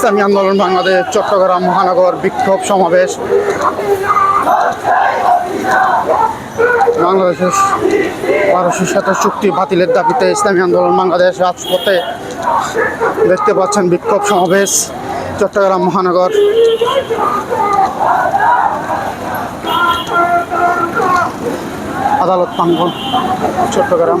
ইসলামী আন্দোলন, বাংলাদেশ চট্টগ্রাম মহানগর বিক্ষোভ সমাবেশ। বাংলাদেশের ভারতের সাথে চুক্তি বাতিলের দাবিতে ইসলামী আন্দোলন, বাংলাদেশ রাজপথে দেখতে পাচ্ছেন বিক্ষোভ সমাবেশ, চট্টগ্রাম মহানগর। আদালত প্রাঙ্গন চট্টগ্রাম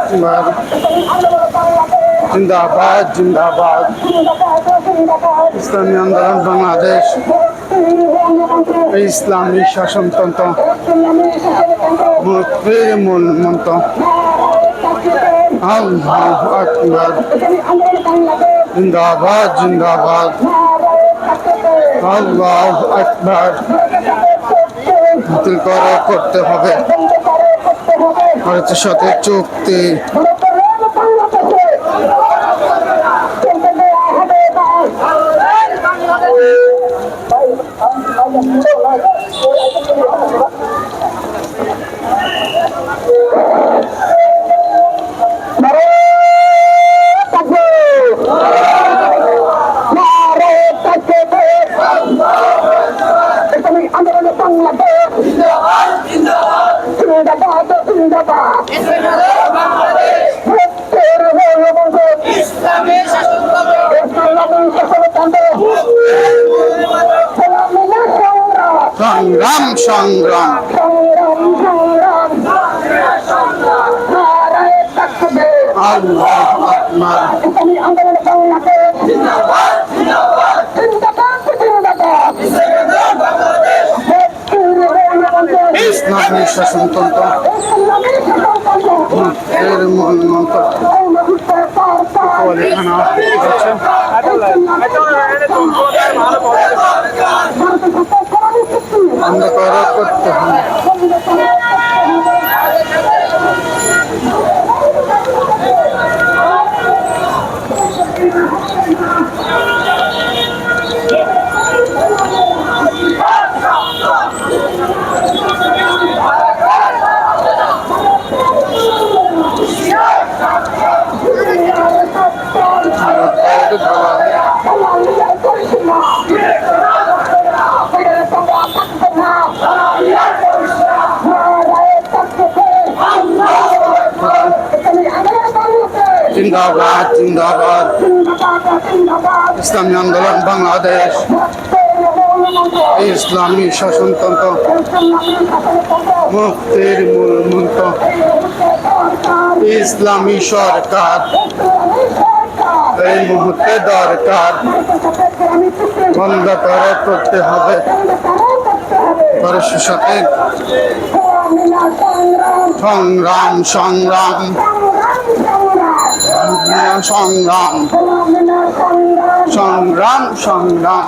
জিন্দাবাদ জিন্দাবাদ। ইসলামী আন্দোলন বাংলাদেশ। ইসলামী শাসনতন্ত্র মূল মন্ত্র। আল্লাহ জিন্দাবাদ জিন্দাবাদ। আল্লাহ আকবর। বাতিল করে, করতে হবে। ভারতের সাথে চুক্তি সংগ্রাম আল্লাহ। আকবর ইসলামী বাংলাদেশ জিন্দাবাদ জিন্দাবাদ জিন্দাবাদ মুক্তির মূলমন্ত্র ইসলামী শাসনতন্ত্র ইসলামী শাসনতন্ত্র মুক্তির মূল মন্ত্র ওয়ালিখানা যাচ্ছেন বন্ধ করে করতে হবে জিন্দাবাদ জিন্দাবাদ। ইসলামী আন্দোলন বাংলাদেশ। ইসলামী শাসনতন্ত্র মুক্তির মূল মন্ত্র। ইসলামী সরকার এই মুহূর্তে দরকার। বন্ধ করে করতে হবে। ভারতের সাথে সংগ্রাম। সংগ্রাম সংগ্রাম। সংগ্রাম সংগ্রাম।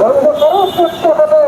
বন্ধ করো হবে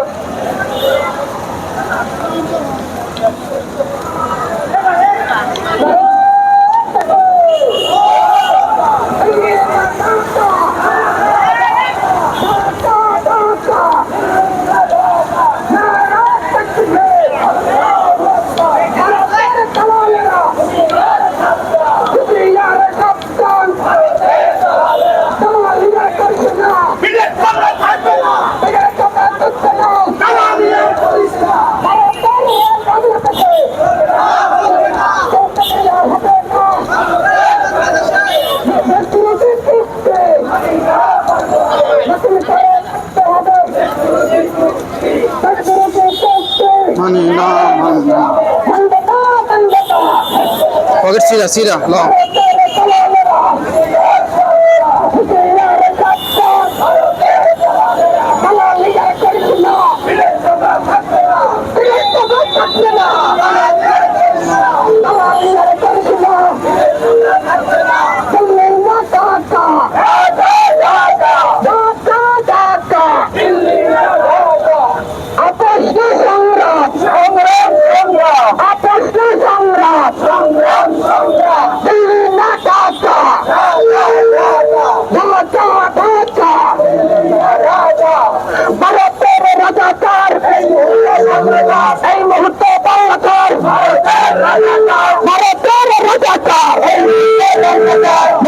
মানি না মানি পকেট সিধা সিধা ল ভারতের রাজাকার এই মুহূর্তে বাংলাকার ভারতের রাজাকার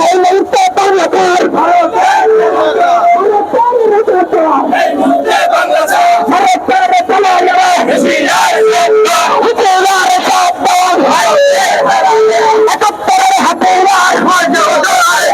এই মুহূর্তে বাংলাকার